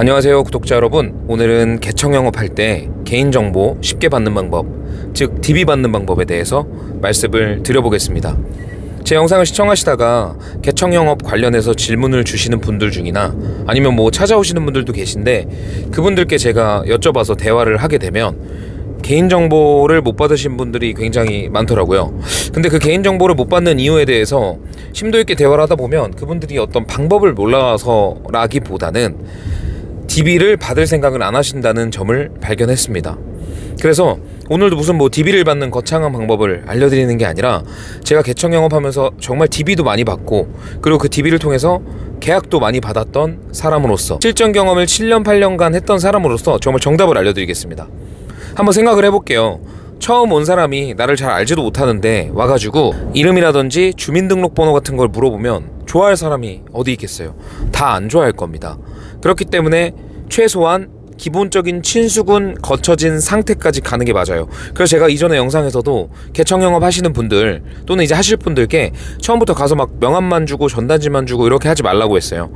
안녕하세요 구독자 여러분 오늘은 개청 영업할 때 개인정보 쉽게 받는 방법 즉 DB 받는 방법에 대해서 말씀을 드려보겠습니다 제 영상을 시청하시다가 개청 영업 관련해서 질문을 주시는 분들 중이나 아니면 뭐 찾아오시는 분들도 계신데 그분들께 제가 여쭤봐서 대화를 하게 되면 개인정보를 못 받으신 분들이 굉장히 많더라고요. 근데 그 개인정보를 못 받는 이유에 대해서 심도 있게 대화를 하다 보면 그분들이 어떤 방법을 몰라서라기보다는 DB를 받을 생각을 안 하신다는 점을 발견했습니다. 그래서 오늘도 무슨 뭐 DB를 받는 거창한 방법을 알려드리는 게 아니라 제가 개청 영업하면서 정말 DB도 많이 받고 그리고 그 DB를 통해서 계약도 많이 받았던 사람으로서 실전 경험을 7년 8년간 했던 사람으로서 정말 정답을 알려드리겠습니다. 한번 생각을 해볼게요. 처음 온 사람이 나를 잘 알지도 못하는데 와가지고 이름이라든지 주민등록번호 같은 걸 물어보면 좋아할 사람이 어디 있겠어요? 다 안 좋아할 겁니다. 그렇기 때문에 최소한 기본적인 친수군 거쳐진 상태까지 가는 게 맞아요. 그래서 제가 이전에 영상에서도 개청 영업 하시는 분들 또는 이제 하실 분들께 처음부터 가서 막 명함만 주고 전단지만 주고 이렇게 하지 말라고 했어요.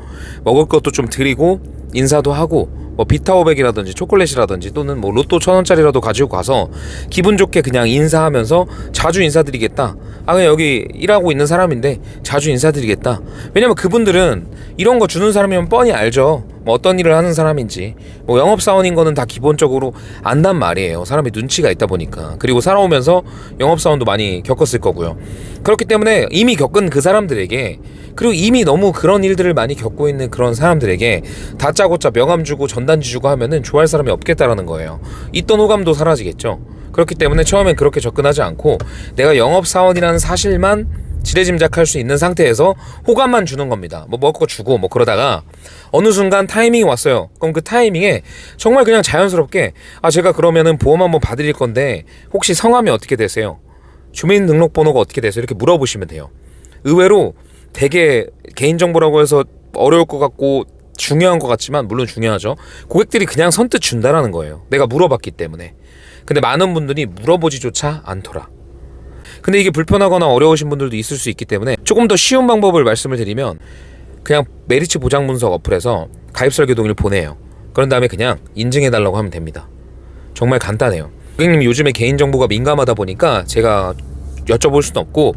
먹을 것도 좀 드리고 인사도 하고 뭐 비타오백이라든지 초콜릿이라든지 또는 뭐 로또 천 원짜리라도 가지고 가서 기분 좋게 그냥 인사하면서 자주 인사드리겠다. 아 그냥 여기 일하고 있는 사람인데 자주 인사드리겠다. 왜냐면 그분들은 이런 거 주는 사람이면 뻔히 알죠. 뭐 어떤 일을 하는 사람인지 뭐 영업 사원인 거는 다 기본적으로 안단 말이에요. 사람이 눈치가 있다 보니까 그리고 살아오면서 영업 사원도 많이 겪었을 거고요. 그렇기 때문에 이미 겪은 그 사람들에게 그리고 이미 너무 그런 일들을 많이 겪고 있는 그런 사람들에게 다짜고짜 명함 주고 전단지 주고 하면은 좋아할 사람이 없겠다라는 거예요. 있던 호감도 사라지겠죠. 그렇기 때문에 처음엔 그렇게 접근하지 않고 내가 영업사원이라는 사실만 지레짐작할 수 있는 상태에서 호감만 주는 겁니다. 뭐거 주고 뭐 그러다가 어느 순간 타이밍이 왔어요. 그럼 그 타이밍에 정말 그냥 자연스럽게 아 제가 그러면은 보험 한번 받으릴 건데 혹시 성함이 어떻게 되세요? 주민등록번호가 어떻게 되세요? 이렇게 물어보시면 돼요. 의외로 되게 개인정보라고 해서 어려울 것 같고 중요한 것 같지만 물론 중요하죠. 고객들이 그냥 선뜻 준다라는 거예요. 내가 물어봤기 때문에. 근데 많은 분들이 물어보지조차 않더라. 근데 이게 불편하거나 어려우신 분들도 있을 수 있기 때문에 조금 더 쉬운 방법을 말씀을 드리면 그냥 메리츠 보장분석 어플에서 가입 설계 동의를 보내요. 그런 다음에 그냥 인증해 달라고 하면 됩니다. 정말 간단해요. 고객님 요즘에 개인정보가 민감하다 보니까 제가 여쭤볼 수는 없고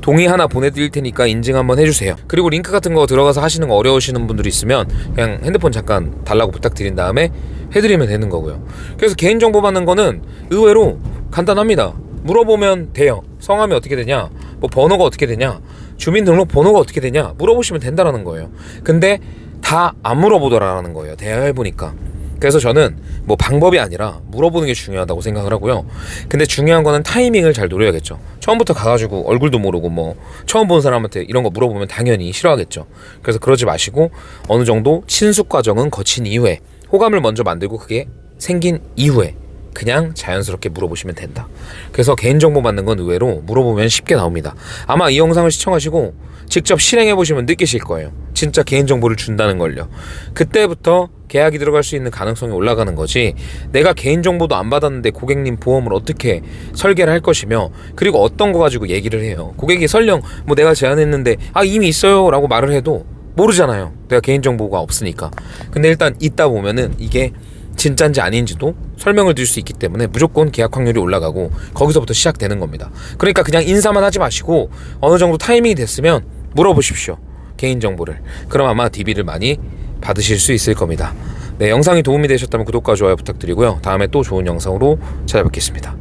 동의 하나 보내드릴 테니까 인증 한번 해주세요. 그리고 링크 같은 거 들어가서 하시는 거 어려우시는 분들이 있으면 그냥 핸드폰 잠깐 달라고 부탁드린 다음에 해드리면 되는 거고요. 그래서 개인정보 받는 거는 의외로 간단합니다. 물어보면 돼요. 성함이 어떻게 되냐, 뭐 번호가 어떻게 되냐, 주민등록 번호가 어떻게 되냐 물어보시면 된다라는 거예요. 근데 다 안 물어보더라라는 거예요. 대화해 보니까. 그래서 저는 뭐 방법이 아니라 물어보는 게 중요하다고 생각을 하고요. 근데 중요한 거는 타이밍을 잘 노려야겠죠. 처음부터 가가지고 얼굴도 모르고 뭐 처음 본 사람한테 이런 거 물어보면 당연히 싫어하겠죠. 그래서 그러지 마시고 어느 정도 친숙 과정은 거친 이후에 호감을 먼저 만들고 그게 생긴 이후에 그냥 자연스럽게 물어보시면 된다. 그래서 개인정보 받는 건 의외로 물어보면 쉽게 나옵니다. 아마 이 영상을 시청하시고 직접 실행해 보시면 느끼실 거예요. 진짜 개인정보를 준다는 걸요. 그때부터 계약이 들어갈 수 있는 가능성이 올라가는 거지. 내가 개인정보도 안 받았는데 고객님 보험을 어떻게 설계를 할 것이며 그리고 어떤 거 가지고 얘기를 해요. 고객이 설령 뭐 내가 제안했는데 아 이미 있어요 라고 말을 해도 모르잖아요. 내가 개인정보가 없으니까. 근데 일단 있다 보면은 이게 진짜인지 아닌지도 설명을 드릴 수 있기 때문에 무조건 계약 확률이 올라가고 거기서부터 시작되는 겁니다. 그러니까 그냥 인사만 하지 마시고 어느 정도 타이밍이 됐으면 물어보십시오. 개인정보를. 그럼 아마 DB를 많이 받으실 수 있을 겁니다. 네, 영상이 도움이 되셨다면 구독과 좋아요 부탁드리고요. 다음에 또 좋은 영상으로 찾아뵙겠습니다.